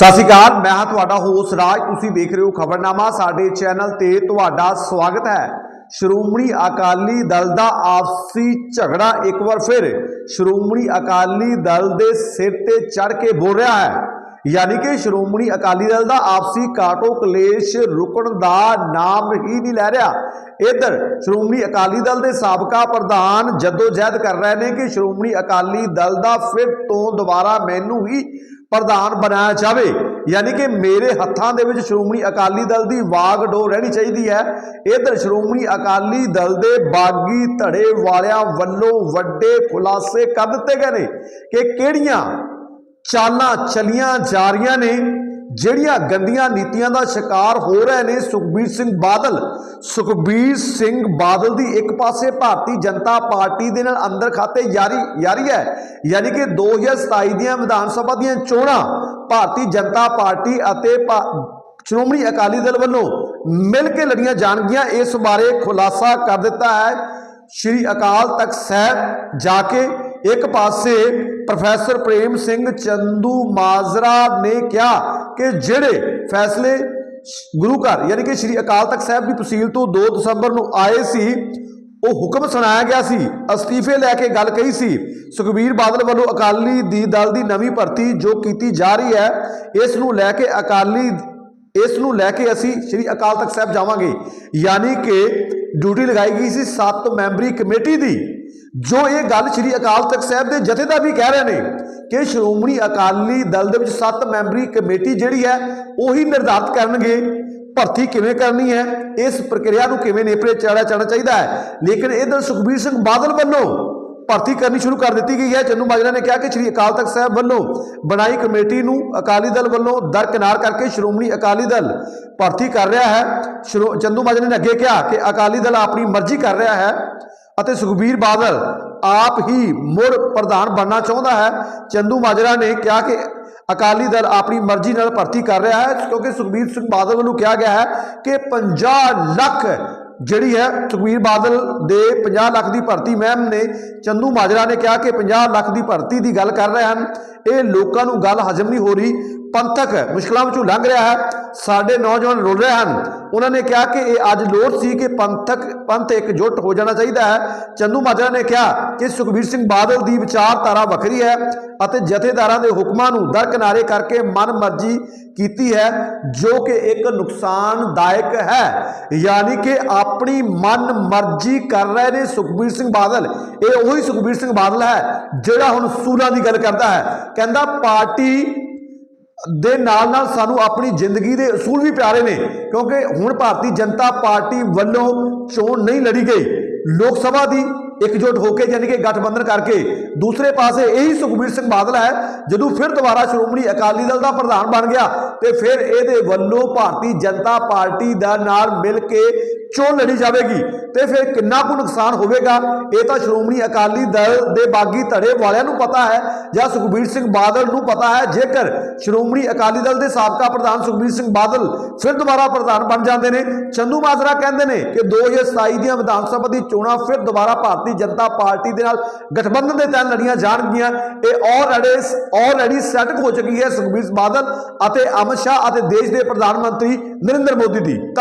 ਸਤਿ ਸ਼੍ਰੀ ਅਕਾਲ, ਮੈਂ ਹਾਂ ਤੁਹਾਡਾ ਹੋਸਟ ਰਾਜ। ਤੁਸੀਂ ਦੇਖ ਰਹੇ ਹੋ ਖਬਰਨਾਮਾ। ਸਾਡੇ ਚੈਨਲ ਤੇ ਤੁਹਾਡਾ ਸਵਾਗਤ ਹੈ। ਸ਼੍ਰੋਮਣੀ ਅਕਾਲੀ ਦਲ ਦਾ ਆਪਸੀ ਝਗੜਾ ਇੱਕ ਵਾਰ ਫਿਰ ਸ਼੍ਰੋਮਣੀ ਅਕਾਲੀ ਦਲ ਦੇ ਸਿਰ ਤੇ ਚੜ ਕੇ ਬੋਲ ਰਿਹਾ ਹੈ। ਯਾਨੀ ਕਿ ਸ਼੍ਰੋਮਣੀ ਅਕਾਲੀ ਦਲ ਦਾ ਆਪਸੀ ਕਾਟੋ ਕਲੇਸ਼ ਰੁਕਣ ਦਾ ਨਾਮ ਹੀ ਨਹੀਂ ਲੈ ਰਿਹਾ। ਇਧਰ ਸ਼੍ਰੋਮਣੀ ਅਕਾਲੀ ਦਲ ਦੇ ਸਾਬਕਾ ਪ੍ਰਧਾਨ ਜਦੋਜਹਿਦ ਕਰ ਰਹੇ ਨੇ ਕਿ ਸ਼੍ਰੋਮਣੀ ਅਕਾਲੀ ਦਲ ਦਾ ਫਿਰ ਤੋਂ ਦੁਬਾਰਾ ਮੈਨੂੰ ਹੀ ਪ੍ਰਧਾਨ ਬਣਾਇਆ ਜਾਵੇ। ਯਾਨੀ ਕਿ ਮੇਰੇ ਹੱਥਾਂ ਦੇ ਵਿੱਚ ਸ਼੍ਰੋਮਣੀ ਅਕਾਲੀ ਦਲ ਦੀ ਵਾਗਡੋਰ ਰਹਿਣੀ ਚਾਹੀਦੀ ਹੈ। ਇਧਰ ਸ਼੍ਰੋਮਣੀ ਅਕਾਲੀ ਦਲ ਦੇ ਬਾਗੀ ਧੜੇ ਵਾਲਿਆਂ ਵੱਲੋਂ ਵੱਡੇ ਖੁਲਾਸੇ ਕਰ ਦਿੱਤੇ ਗਏ ਨੇ ਕਿ ਕਿਹੜੀਆਂ ਚਾਲਾਂ ਚਲੀਆਂ ਜਾ ਰਹੀਆਂ ਨੇ। ਜਿਹੜੀਆਂ ਗੰਦੀਆਂ ਨੀਤੀਆਂ ਦਾ ਸ਼ਿਕਾਰ ਹੋ ਰਹੇ ਨੇ ਸੁਖਬੀਰ ਸਿੰਘ ਬਾਦਲ। ਸੁਖਬੀਰ ਸਿੰਘ ਬਾਦਲ ਦੀ ਇੱਕ ਪਾਸੇ ਭਾਰਤੀ ਜਨਤਾ ਪਾਰਟੀ ਦੇ ਨਾਲ ਅੰਦਰ ਖਾਤੇ ਯਾਰੀ ਯਾਰੀ ਹੈ। ਯਾਨੀ ਕਿ 2027 ਦੀਆਂ ਵਿਧਾਨ ਸਭਾ ਦੀਆਂ ਚੋਣਾਂ ਭਾਰਤੀ ਜਨਤਾ ਪਾਰਟੀ ਅਤੇ ਭਾ- ਸ਼੍ਰੋਮਣੀ ਅਕਾਲੀ ਦਲ ਵੱਲੋਂ ਮਿਲ ਕੇ ਲੜੀਆਂ ਜਾਣਗੀਆਂ। ਇਸ ਬਾਰੇ ਖੁਲਾਸਾ ਕਰ ਦਿੱਤਾ ਹੈ। ਸ਼੍ਰੀ ਅਕਾਲ ਤਖਤ ਸਾਹਿਬ ਜਾ ਕੇ ਇੱਕ ਪਾਸੇ ਪ੍ਰੋਫੈਸਰ ਪ੍ਰੇਮ ਸਿੰਘ ਚੰਦੂ ਮਾਜਰਾ ਨੇ ਕਿਹਾ ਕਿ ਜਿਹੜੇ ਫੈਸਲੇ ਗੁਰੂ ਘਰ ਯਾਨੀ ਕਿ ਸ਼੍ਰੀ ਅਕਾਲ ਤਖਤ ਸਾਹਿਬ ਦੀ ਤਹਿਸੀਲ ਤੋਂ 2 ਦਸੰਬਰ ਨੂੰ ਆਏ ਸੀ, ਉਹ ਹੁਕਮ ਸੁਣਾਇਆ ਗਿਆ ਸੀ, ਅਸਤੀਫੇ ਲੈ ਕੇ ਗੱਲ ਕਹੀ ਸੀ। ਸੁਖਬੀਰ ਬਾਦਲ ਵੱਲੋਂ ਅਕਾਲੀ ਦੀ ਦਲ ਦੀ ਨਵੀਂ ਭਰਤੀ ਜੋ ਕੀਤੀ ਜਾ ਰਹੀ ਹੈ, ਇਸ ਨੂੰ ਲੈ ਕੇ ਅਕਾਲੀ, ਇਸ ਨੂੰ ਲੈ ਕੇ ਅਸੀਂ ਸ੍ਰੀ ਅਕਾਲ ਤਖਤ ਸਾਹਿਬ ਜਾਵਾਂਗੇ। ਯਾਨੀ ਕਿ ਡਿਊਟੀ ਲਗਾਈ ਗਈ ਸੀ 7 ਮੈਂਬਰੀ ਕਮੇਟੀ ਦੀ। ਜੋ ਇਹ ਗੱਲ ਸ੍ਰੀ ਅਕਾਲ ਤਖਤ ਸਾਹਿਬ ਦੇ ਜਥੇਦਾਰ ਵੀ ਕਹਿ ਰਹੇ ਨੇ ਕਿ ਸ਼੍ਰੋਮਣੀ ਅਕਾਲੀ ਦਲ ਦੇ ਵਿੱਚ 7 ਮੈਂਬਰੀ ਕਮੇਟੀ ਜਿਹੜੀ ਹੈ, ਉਹੀ ਨਿਰਧਾਰਤ ਕਰਨਗੇ। ਭਰਤੀ ਕਿਵੇਂ ਕਰਨੀ ਹੈ, ਇਸ ਪ੍ਰਕਿਰਿਆ ਨੂੰ ਕਿਵੇਂ ਨੇਪਰੇ ਚਾੜਿਆ ਜਾਣਾ ਚਾਹੀਦਾ ਹੈ? ਲੇਕਿਨ ਇਧਰ ਸੁਖਬੀਰ ਸਿੰਘ ਬਾਦਲ ਵੱਲੋਂ ਭਰਤੀ ਕਰਨੀ ਸ਼ੁਰੂ ਕਰ ਦਿੱਤੀ ਗਈ ਹੈ। ਚੰਨੂ ਮਾਜਰਾ ਨੇ ਕਿਹਾ ਕਿ ਸ੍ਰੀ ਅਕਾਲ ਤਖਤ ਸਾਹਿਬ ਵੱਲੋਂ ਬਣਾਈ ਕਮੇਟੀ ਨੂੰ ਅਕਾਲੀ ਦਲ ਵੱਲੋਂ ਦਰਕਿਨਾਰ ਕਰਕੇ ਸ਼੍ਰੋਮਣੀ ਅਕਾਲੀ ਦਲ ਭਰਤੀ ਕਰ ਰਿਹਾ ਹੈ। ਸ਼੍ਰੋ- ਚੰਦੂ ਮਾਜਰਾ ਨੇ ਅੱਗੇ ਕਿਹਾ ਕਿ ਅਕਾਲੀ ਦਲ ਆਪਣੀ ਮਰਜ਼ੀ ਕਰ ਰਿਹਾ ਹੈ। ਅਤੇ ਸੁਖਬੀਰ ਬਾਦਲ ਆਪ ਹੀ ਮੁੜ ਪ੍ਰਧਾਨ ਬਣਨਾ ਚਾਹੁੰਦਾ ਹੈ। ਚੰਦੂ ਮਾਜਰਾ ਨੇ ਕਿਹਾ ਕਿ ਅਕਾਲੀ ਦਲ ਆਪਣੀ ਮਰਜ਼ੀ ਨਾਲ ਭਰਤੀ ਕਰ ਰਿਹਾ ਹੈ, ਕਿਉਂਕਿ ਸੁਖਬੀਰ ਸਿੰਘ ਬਾਦਲ ਵੱਲੋਂ ਕਿਹਾ ਗਿਆ ਹੈ ਕਿ 50 ਲੱਖ ਜਿਹੜੀ ਹੈ, ਸੁਖਬੀਰ ਬਾਦਲ ਦੇ 50 ਲੱਖ ਦੀ ਭਰਤੀ ਮਹਿਮ ਨੇ, ਚੰਦੂ ਮਾਜਰਾ ਨੇ ਕਿਹਾ ਕਿ 50 ਲੱਖ ਦੀ ਭਰਤੀ ਦੀ ਗੱਲ ਕਰ ਰਹੇ ਹਨ। ਇਹ ਲੋਕਾਂ ਨੂੰ ਗੱਲ ਹਜਮ ਨਹੀਂ ਹੋ ਰਹੀ, ਪੰਥਕ ਮੁਸ਼ਕਲਾਂ ਵਿੱਚੋਂ ਲੰਘ ਰਿਹਾ ਹੈ। ਸਾਡੇ ਨੌਜਵਾਨ ਰੁਲ ਰਹੇ ਹਨ। ਉਹਨਾਂ ਨੇ ਕਿਹਾ ਕਿ ਇਹ ਅੱਜ ਲੋੜ ਸੀ ਕਿ ਪੰਥਕ, ਪੰਥ ਇਕਜੁੱਟ ਹੋ ਜਾਣਾ ਚਾਹੀਦਾ ਹੈ। ਚੰਦੂ ਮਾਜਰਾ ਨੇ ਕਿਹਾ ਕਿ ਸੁਖਬੀਰ ਸਿੰਘ ਬਾਦਲ ਦੀ ਵਿਚਾਰਧਾਰਾ ਵੱਖਰੀ ਹੈ ਅਤੇ ਜਥੇਦਾਰਾਂ ਦੇ ਹੁਕਮਾਂ ਨੂੰ ਦਰਕਨਾਰੇ ਕਰਕੇ ਮਨ ਮਰਜ਼ੀ ਕੀਤੀ ਹੈ, ਜੋ ਕਿ ਇੱਕ ਨੁਕਸਾਨਦਾਇਕ ਹੈ। ਯਾਨੀ ਕਿ ਆਪਣੀ ਮਨ ਮਰਜ਼ੀ ਕਰ ਰਹੇ ਨੇ ਸੁਖਬੀਰ ਸਿੰਘ ਬਾਦਲ। ਇਹ ਉਹੀ ਸੁਖਬੀਰ ਸਿੰਘ ਬਾਦਲ ਹੈ ਜਿਹੜਾ ਹੁਣ ਸੂਲਾਂ ਦੀ ਗੱਲ ਕਰਦਾ ਹੈ। ਕਹਿੰਦਾ ਪਾਰਟੀ ਦੇ ਨਾਲ ਨਾਲ ਸਾਨੂੰ ਆਪਣੀ ਜ਼ਿੰਦਗੀ ਦੇ ਅਸੂਲ ਵੀ ਪਿਆਰੇ ਨੇ, ਕਿਉਂਕਿ ਹੁਣ ਭਾਰਤੀ ਜਨਤਾ ਪਾਰਟੀ ਵੱਲੋਂ ਚੋਣ ਨਹੀਂ ਲੜੀ ਗਈ। ਲੋਕ ਸਭਾ ਦੀ ਇਕਜੁੱਟ ਹੋ ਕੇ ਯਾਨੀ ਕਿ ਗਠਬੰਧਨ ਕਰਕੇ ਦੂਸਰੇ ਪਾਸੇ ਇਹੀ ਸੁਖਬੀਰ ਸਿੰਘ ਬਾਦਲ ਹੈ, ਜਦੋਂ ਫਿਰ ਦੁਬਾਰਾ ਸ਼੍ਰੋਮਣੀ ਅਕਾਲੀ ਦਲ ਦਾ ਪ੍ਰਧਾਨ ਬਣ ਗਿਆ, ਤੇ ਫਿਰ ਇਹਦੇ ਵੱਲੋਂ ਭਾਰਤੀ ਜਨਤਾ ਪਾਰਟੀ ਦਾ ਨਾਲ ਮਿਲ ਕੇ ਚੋਣ ਲੜੀ ਜਾਵੇਗੀ। ਤੇ ਫਿਰ ਕਿੰਨਾ ਕੁ ਨੁਕਸਾਨ ਹੋਵੇਗਾ? ਇਹ ਤਾਂ ਸ਼੍ਰੋਮਣੀ ਅਕਾਲੀ ਦਲ ਦੇ ਬਾਗੀ ਧੜੇ ਵਾਲਿਆਂ ਨੂੰ ਪਤਾ ਹੈ ਜਾਂ ਸੁਖਬੀਰ ਸਿੰਘ ਬਾਦਲ ਨੂੰ ਪਤਾ ਹੈ। ਜੇਕਰ ਸ਼੍ਰੋਮਣੀ ਅਕਾਲੀ ਦਲ ਦੇ ਸਾਬਕਾ ਪ੍ਰਧਾਨ ਸੁਖਬੀਰ ਸਿੰਘ ਬਾਦਲ ਫਿਰ ਦੁਬਾਰਾ ਪ੍ਰਧਾਨ ਬਣ ਜਾਂਦੇ ਨੇ, ਚੰਦੂ ਮਾਜਰਾ ਕਹਿੰਦੇ ਨੇ ਕਿ 2027 ਦੀਆਂ ਵਿਧਾਨ ਸਭਾ ਦੀ ਚੋਣਾਂ ਫਿਰ ਦੁਬਾਰਾ ਭਾਰਤੀ ਜਨਤਾ ਪਾਰਟੀ ਦੇ ਨਾਲ ਗਠਬੰਧਨ ਦੇ ਤਹਿਤ ਲੜੀਆਂ ਜਾਣਗੀਆਂ। ਇਹ ਆਲਰੇਡੀ ਆਲਰੇਡੀ ਸੈੱਟ ਹੋ ਚੁੱਕੀ ਹੈ ਸੁਖਬੀਰ ਬਾਦਲ ਅਤੇ ਅਮਿਤ ਸ਼ਾਹ ਅਤੇ ਦੇਸ਼ ਦੇ ਪ੍ਰਧਾਨ ਮੰਤਰੀ ਨਰਿੰਦਰ ਮੋਦੀ ਦੀ। ਧੰਨਵਾਦ